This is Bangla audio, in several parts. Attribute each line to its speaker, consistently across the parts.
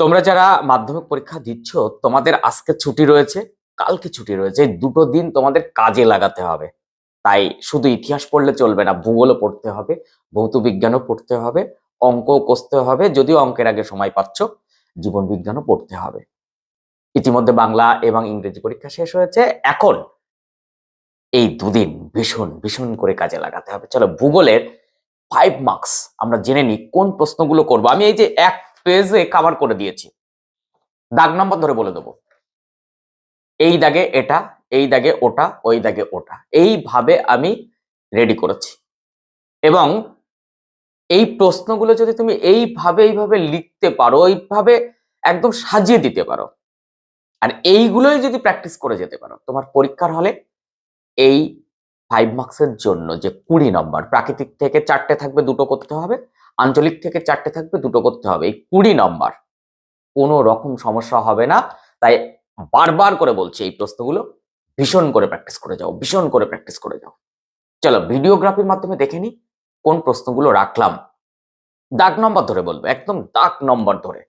Speaker 1: তোমরা যারা মাধ্যমিক পরীক্ষা দিচ্ছ, তোমাদের আজকে ছুটি রয়েছে, কালকে ছুটি রয়েছে, এই দুটো দিন তোমাদের কাজে লাগাতে হবে। তাই শুধু ইতিহাস পড়লে চলবে না, ভূগোলও পড়তে হবে, ভৌত বিজ্ঞানও পড়তে হবে, অঙ্কও কষতে হবে, যদিও অঙ্কের আগে সময় পাচ্ছ, জীবন বিজ্ঞানও পড়তে হবে। ইতিমধ্যে বাংলা এবং ইংরেজি পরীক্ষা শেষ হয়েছে, এখন এই দুদিন ভীষণ ভীষণ করে কাজে লাগাতে হবে। চলো, ভূগোলের ফাইভ মার্কস আমরা জেনে নিই, কোন প্রশ্নগুলো করব? আমি এই যে এক পেজে কাভার করে দিয়েছি। দাগ নম্বর ধরে বলে দেবো। এই দাগে এটা, এই দাগে ওটা, ওই দাগে ওটা। এইভাবে আমি রেডি করেছি। এবং এই প্রশ্নগুলো যদি তুমি এইভাবে এইভাবে লিখতে পারো, এইভাবে একদম সাজিয়ে দিতে পারো, আর এইগুলোই যদি প্র্যাকটিস করে যেতে পারো, তোমার পরীক্ষার হলে এই ফাইভ মার্কসের জন্য যে কুড়ি নম্বর প্রাকৃতিক থেকে চারটে থাকবে, দুটো করতে হবে আঞ্চলিক থেকে চারটে থাকবে, দুটো করতে হবে। এই কুড়ি নম্বর। কোনো রকম সমস্যা হবে না। তাই বারবার করে বলছি এই প্রশ্নগুলো। ভীষণ করে প্র্যাকটিস করে যাও, ভীষণ করে প্র্যাকটিস করে যাও। চলো ভিডিওগ্রাফির মাধ্যমে দেখে নি কোন প্রশ্নগুলো রাখলাম। দাগ নম্বর ধরে বলব, একদম দাগ নম্বর ধরে।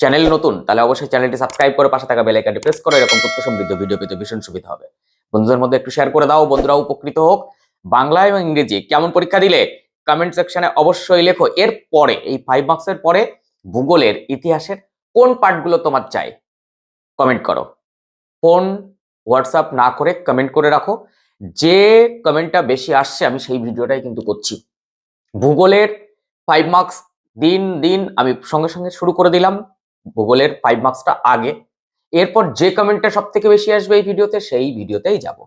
Speaker 1: চ্যানেল নতুন, তাহলে অবশ্যই চ্যানেলটি সাবস্ক্রাইব করে পাশে থাকা বেল আইকনটি প্রেস করে, এরকম তথ্য সমৃদ্ধ ভিডিও পেতে ভীষণ সুবিধা হবে। বন্ধুদের মধ্যে একটু শেয়ার করে দাও বন্ধুরা উপকৃত হোক। বাংলা এবং ইংরেজি, কেমন পরীক্ষা দিলে? কমেন্ট সেকশনে অবশ্যই লেখো। এর পরে, এই ফাইভ মার্কসের পরে ভূগোলের ইতিহাসের কোন পার্টগুলো তোমার চাই? কমেন্ট করো। ফোন হোয়াটসঅ্যাপ না করে কমেন্ট করে রাখো। যে কমেন্টটা বেশি আসছে, আমি সেই ভিডিওটাই কিন্তু করছি। ভূগোলের ফাইভ মার্কস দিন দিন আমি সঙ্গে সঙ্গে শুরু করে দিলাম। ভূগোলের ফাইভ মার্কসটা আগে। এরপর যে কমেন্টটা সব থেকে বেশি আসবে এই ভিডিওতে, সেই ভিডিওতেই যাব।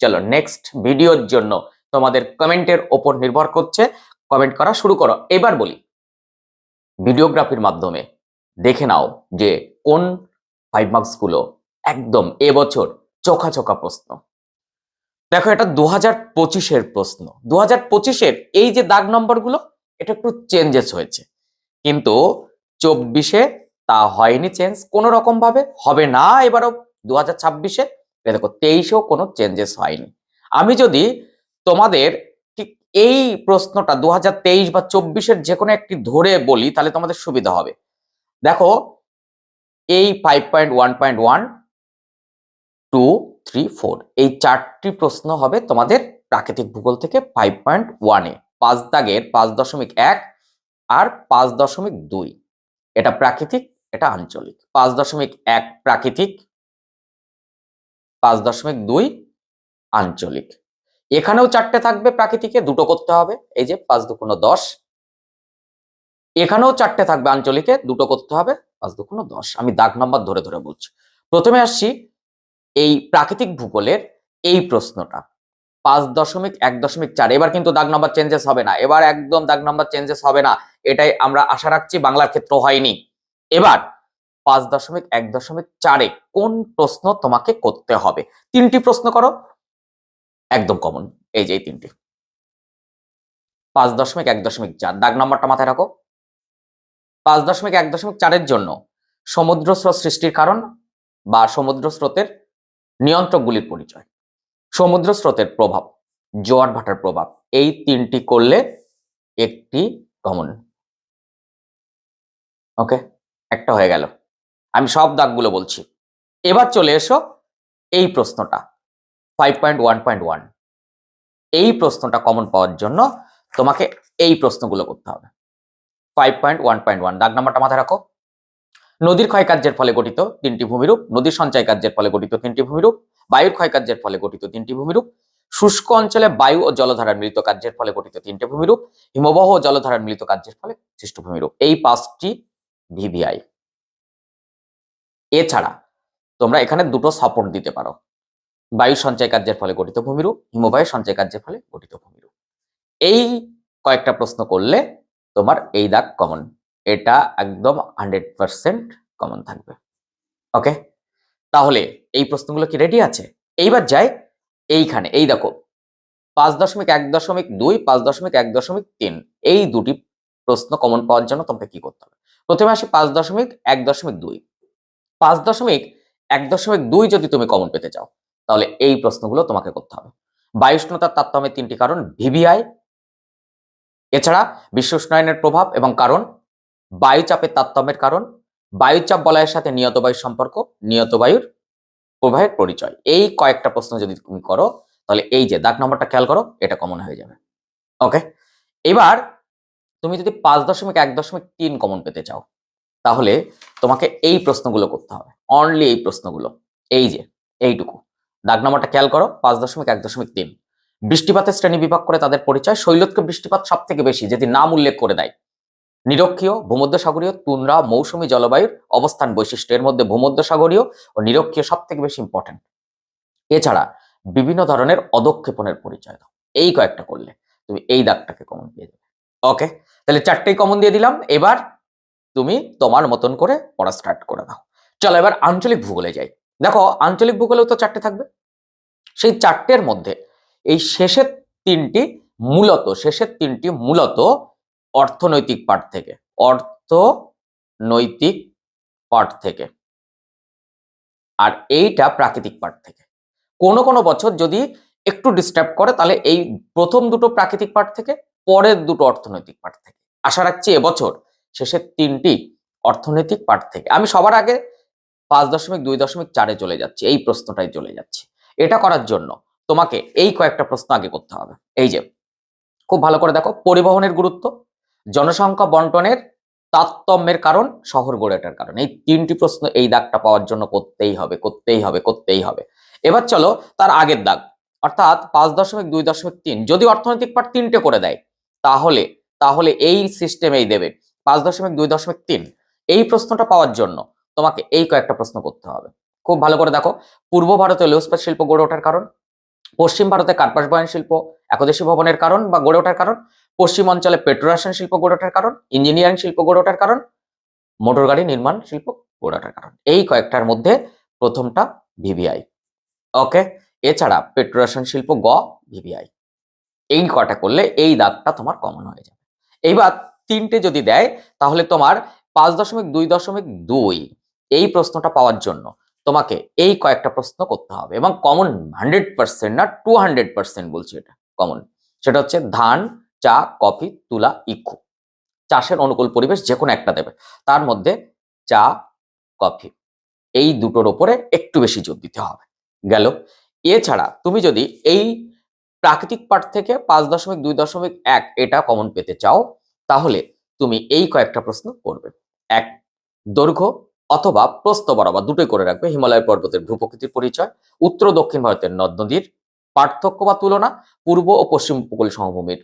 Speaker 1: চলো নেক্সট ভিডিওর জন্য। তোমাদের কমেন্টের ওপর নির্ভর করছে। কমেন্ট করা শুরু করো। এবার বলি, ভিডিওগ্রাফির মাধ্যমে দেখে নাও যে কোন ফাইভ মার্কসগুলো একদম এবছর চোখা চোখা প্রশ্ন। দেখো, এটা দু হাজার পঁচিশের প্রশ্ন। দু হাজার পঁচিশের এই যে দাগ নম্বরগুলো এটা একটু চেঞ্জেস হয়েছে। কিন্তু চব্বিশে তা হয়নি চেঞ্জ কোনো রকম ভাবে হবে না এবারও দু হাজার ছাব্বিশে দেখো, তেইশেও কোনো চেঞ্জেস হয়নি। আমি যদি তোমাদের ঠিক এই প্রশ্নটা দু হাজার তেইশ বা চব্বিশের যে কোনো একটি ধরে বলি, তাহলে তোমাদের সুবিধা হবে। দেখো, এই five point one point one two three four এই চারটি প্রশ্ন হবে তোমাদের প্রাকৃতিক ভূগোল থেকে ফাইভ পয়েন্ট ওয়ানে পাঁচ দাগের পাঁচ দশমিক এক আর পাঁচ দশমিক দুই। এটা প্রাকৃতিক, এটা আঞ্চলিক। পাঁচ দশমিক এক প্রাকৃতিক, পাঁচ দশমিক দুই আঞ্চলিক। এখানেও চারটে থাকবে প্রাকৃতিকে, দুটো করতে হবে, এই যে পাঁচ দুগুণ দশ। এখানেও চারটে থাকবে আঞ্চলিকে, দুটো করতে হবে, পাঁচ দুগুণ দশ। আমি দাগ নম্বর ধরে ধরে বলছি। প্রথমে আসছি এই প্রাকৃতিক ভূগোলের এই প্রশ্নটা। পাঁচ দশমিক এক দশমিক চার, এবার কিন্তু দাগ নম্বর চেঞ্জেস হবে না। এবার একদম দাগ নম্বর চেঞ্জেস হবে না। এটাই আমরা আশা রাখছি, বাংলার ক্ষেত্র হয়নি। এবার পাঁচ দশমিক এক দশমিক চারে কোন প্রশ্ন তোমাকে করতে হবে? তিনটি প্রশ্ন করো। একদম কমন এই যে এই তিনটি। পাঁচ দশমিক এক দশমিক চার, দাগ নম্বরটা মাথায় রাখো। পাঁচ দশমিক এক দশমিক চারের জন্য সমুদ্র স্রোত সৃষ্টির কারণ বা সমুদ্র স্রোতের নিয়ন্ত্রকগুলির পরিচয়। সমুদ্র স্রোতের প্রভাব, জোয়ার ভাটার প্রভাব, এই তিনটি করলে একটি কমন ওকে একটা হয়ে গেল। আমি সব দাগগুলো বলছি। এবার চলে এসো এই প্রশ্নটা। Five point one point one এই প্রশ্নটা কমন পাওয়ার জন্য তোমাকে এই প্রশ্নগুলো করতে হবে। Five point one point one দাগ নাম্বারটা মাথায় রাখো। নদীর ক্ষয়কার্যের ফলে গঠিত তিনটি ভূমিরূপ, নদীর সঞ্চয় কার্যের ফলে গঠিত তিনটি ভূমিরূপ, বায়ুর ক্ষয়কার্যের ফলে গঠিত তিনটি ভূমিরূপ, শুষ্ক অঞ্চলে বায়ু ও জলধারার মিলিত কার্যের ফলে গঠিত তিনটে ভূমিরূপ, হিমবাহ ও জলধারার মিলিত কার্যের ফলে সৃষ্ট ভূমিরূপ। এই পাঁচটি ভিভিআই এছাড়া তোমরা এখানে দুটো সাপোর্ট দিতে পারো। বায়ু সঞ্চয় কার্যের ফলে গঠিত ভূমিরূপ হিমবায়ু সঞ্চয় কার্যের ফলে গঠিত ভূমিরূপ। এই কয়েকটা প্রশ্ন করলে তোমার এই দাগ কমন এটা একদম হান্ড্রেড পার্সেন্ট কমন থাকবে। ওকে তাহলে এই প্রশ্নগুলো কি রেডি আছে? এইবার যাই এইখানে। এই দেখো, পাঁচ দশমিক এক দশমিক দুই, পাঁচ দশমিক এক দশমিক তিন, এই দুটি প্রশ্ন কমন পাওয়ার জন্য তোমাকে কি করতে হবে? প্রথমে আসি পাঁচ দশমিক এক দশমিক দুই। পাঁচ দশমিক এক দশমিক দুই যদি তুমি কমন পেতে চাও তাহলে এই প্রশ্নগুলো তোমাকে করতে হবে। বায়ু উষ্ণতার তারতম্যের তিনটি কারণ ভিভিআই, এছাড়া বিশ্ব উষ্ণায়নের প্রভাব এবং কারণ, বায়ুচাপের তারতম্যের কারণ, বায়ুচাপ বলয়ের সাথে নিয়ত বায়ুর সম্পর্ক, নিয়ত বায়ুর প্রবাহের পরিচয়। এই কয়েকটা প্রশ্ন যদি তুমি করো, তাহলে এই যে দাগ নম্বরটা খেয়াল করো, এটা কমন হয়ে যাবে। ওকে এবার তুমি যদি পাঁচ দশমিক এক দশমিক তিন কমন পেতে চাও, তাহলে তোমাকে এই প্রশ্নগুলো করতে হবে। অনলি এই প্রশ্নগুলো। এই যে, এইটুকু। দাগ নম্বরটা খেয়াল করো, পাঁচ দশমিক, এক দশমিক তিন। বৃষ্টিপাতের শ্রেণি বিভাগ করে তাদের পরিচয় শৈলতকে বৃষ্টিপাত সব থেকে বেশি যদি নাম উল্লেখ করে দেয়। নিরক্ষীয়, ভূমধ্যসাগরীয় তুন্দ্রা মৌসুমী জলবায়ুর অবস্থান বৈশিষ্ট্য। এর মধ্যে ভূমধ্যসাগরীয় ও নিরক্ষীয় সব থেকে বেশি ইম্পর্টেন্ট এছাড়া বিভিন্ন ধরনের অদক্ষেপণের পরিচয় দাও। এই কয়েকটা করলে তুমি এই দাগটাকে কমন দিয়ে দেবে ওকে তাহলে চারটেই কমন দিয়ে দিলাম। এবার তুমি তোমার মতন করে পড়া স্টার্ট করে দাও। চলো এবার আঞ্চলিক ভূগোলে যাই। দেখো, আঞ্চলিক ভূগোলেও তো চারটে থাকবে। সেই চারটের মধ্যে এই শেষের তিনটি মূলত, শেষের তিনটি মূলত অর্থনৈতিক পাঠ থেকে, অর্থনৈতিক পাঠ থেকে। আর এইটা প্রাকৃতিক পাঠ থেকে। কোনো কোনো বছর যদি একটু ডিস্টার্ব করে, তাহলে এই প্রথম দুটো প্রাকৃতিক পাঠ থেকে, পরের দুটো অর্থনৈতিক পাঠ থেকে। আশা রাখছি এবছর শেষের তিনটি অর্থনৈতিক পাঠ থেকে। আমি সবার আগে পাঁচ দশমিক দুই দশমিক চারে চলে যাচ্ছে, এই প্রশ্নটাই চলে যাচ্ছে। এটা করার জন্য তোমাকে এই কয়েকটা প্রশ্ন আগে করতে হবে। এই যে, খুব ভালো করে দেখো, পরিবহনের গুরুত্ব, জনসংখ্যা বন্টনের তারতম্যের কারণ, শহর গড়ে ওঠার কারণ। এই তিনটি প্রশ্ন এই দাগটা পাওয়ার জন্য করতেই হবে করতেই হবে করতেই হবে। এবার চলো তার আগের দাগ, অর্থাৎ পাঁচ দশমিক দুই দশমিক তিন। যদি অর্থনৈতিক পাঠ তিনটে করে দেয়, তাহলে তাহলে এই সিস্টেমেই দেবে, পাঁচ দশমিক দুই দশমিক তিন। এই প্রশ্নটা পাওয়ার জন্য তোমাকে এই কয়েকটা প্রশ্ন করতে হবে। খুব ভালো করে দেখো, পূর্ব ভারতে লৌস্পাত শিল্প গড়ে ওঠার কারণ, পশ্চিম ভারতে কার্পাস বয়ন শিল্প, একদেশী ভবনের কারণ বা গড়ে ওঠার কারণ, পশ্চিম অঞ্চলে পেট্রোরাসায়ন শিল্প গড়ে ওঠার কারণ, ইঞ্জিনিয়ারিং শিল্প গড়ে ওঠার কারণ, মোটর গাড়ি নির্মাণ শিল্প গড়ে ওঠার কারণ। এই কয়েকটার মধ্যে প্রথমটা ভিভিআই। ওকে? এছাড়া পেট্রোরাসায়ন শিল্প গ, ভিভিআই। এই কটা করলে এই দাগটা তোমার কমন হয়ে যাবে। এইবার তিনটে যদি দেয়, তাহলে তোমার পাঁচ দশমিক দুই দশমিক দুই এই প্রশ্নটা পাওয়ার জন্য তোমাকে এই কয়েকটা প্রশ্ন করতে হবে এবং কমন হান্ড্রেড পার্সেন্ট না টু হান্ড্রেড পার্সেন্ট বলছি এটা কমন সেটা হচ্ছে ধান, চা, কফি, তুলা, ইক্ষু। চাষের অনুকূল পরিবেশ যে কোনো একটা দেবে। তার মধ্যে চা, কফি, এই দুটোর ওপরে একটু বেশি জোর দিতে হবে। গেল। এছাড়া তুমি যদি এই প্রাকৃতিক পাঠ থেকে পাঁচ দশমিক দুই দশমিক এক এটা কমন পেতে চাও, তাহলে তুমি এই কয়েকটা প্রশ্ন করবে। এক, দৈর্ঘ্য অথবা প্রস্থ বরাবর দুটোই করে রাখবে। হিমালয় পর্বতের ভূপ্রকৃতির পরিচয়, উত্তর দক্ষিণ ভারতের নদ নদীর পার্থক্য বা তুলনা, পূর্ব ও পশ্চিম উপকূল সমভূমির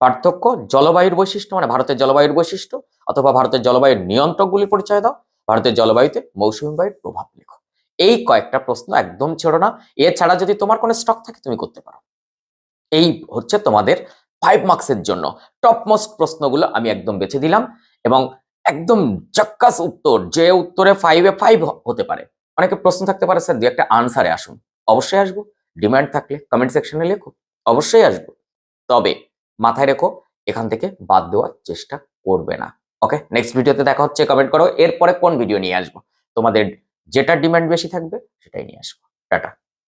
Speaker 1: পার্থক্য, জলবায়ুর বৈশিষ্ট্য মানে ভারতের জলবায়ুর বৈশিষ্ট্য, অথবা ভারতের জলবায়ুর নিয়ন্ত্রকগুলির পরিচয় দাও। ভারতের জলবায়ুতে মৌসুমী বায়ুর প্রভাব লেখো। এই কয়েকটা প্রশ্ন একদম ছেড়ো না। এছাড়া যদি তোমার কোনো স্টক থাকে, তুমি করতে পারো। এই হচ্ছে তোমাদের ফাইভ মার্কসের জন্য টপ মোস্ট প্রশ্নগুলো আমি একদম বেছে দিলাম এবং একদম চাক্কাস উত্তর, যে উত্তরে ফাইভে ফাইভ হতে পারে। অনেকে প্রশ্ন থাকতে পারে, স্যার দু একটা আনসারে আসুন। অবশ্যই আসব। ডিমান্ড থাকলে কমেন্ট সেকশনে লেখো। অবশ্যই আসব। তবে মাথায় রেখো, এখান থেকে বাদ দেওয়ার চেষ্টা করবে না। ওকে নেক্সট ভিডিওতে দেখা হচ্ছে কমেন্ট করো। এরপরে কোন ভিডিও নিয়ে আসব? তোমাদের যেটা ডিমান্ড বেশি থাকবে, সেটাই নিয়ে আসব। টাটা।